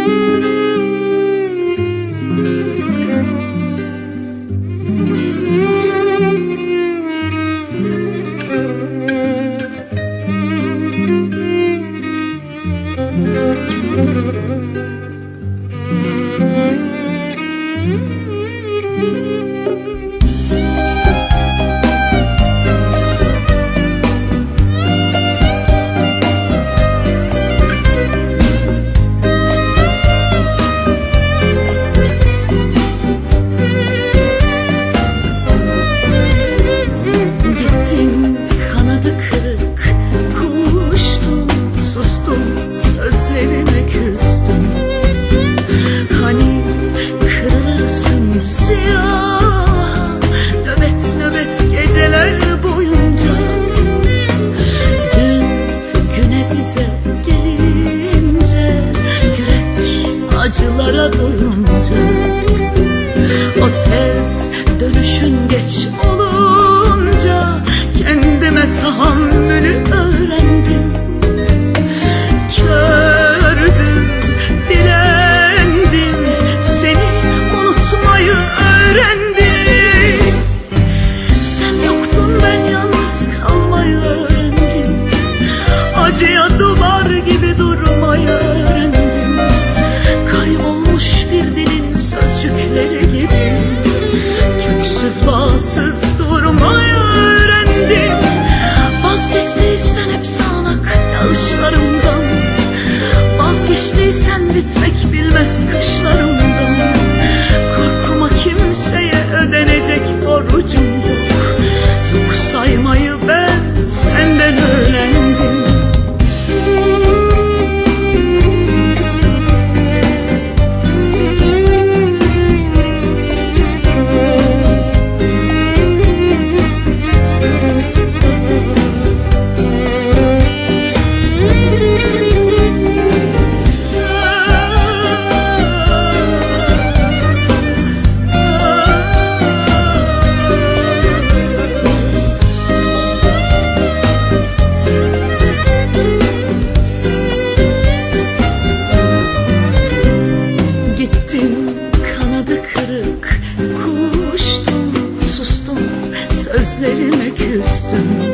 Gittin acılara doyunca o tez dönüşün geç olunca Kendime tahammülü Köksüz bağsız durmayı öğrendim. Vazgeçtiysen hep sağanak yağışlarımdan. Vazgeçtiysen bitmek bilmez kışlarımdan sözlerime küstüm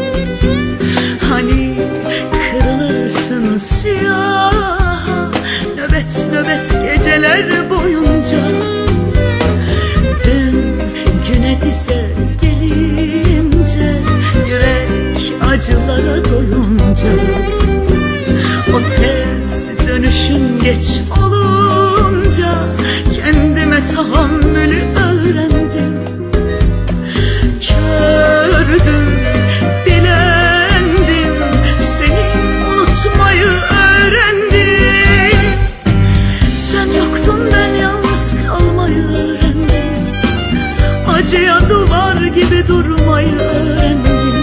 Acıya duvar gibi durmayı öğrendim.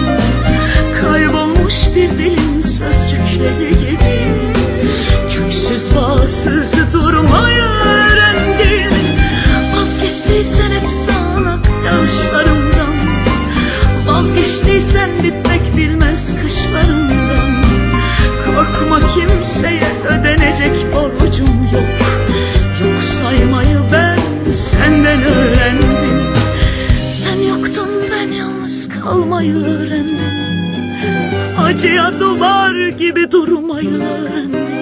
Kaybolmuş bir dilin sözcükleri gibi Köksüz bağsız durmayı öğrendim. Vazgeçtiysen hep sağanak yağışlarımdan öğrendim. Acıya duvar gibi durmayı öğrendim.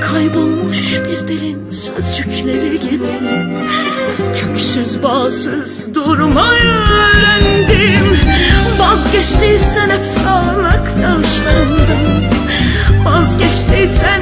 Kaybolmuş bir dilin sözcükleri gibi Köksüz bağsız durmayı öğrendim. Vazgeçtiysen hep sağanak yağışlarımdan Vazgeçtiysen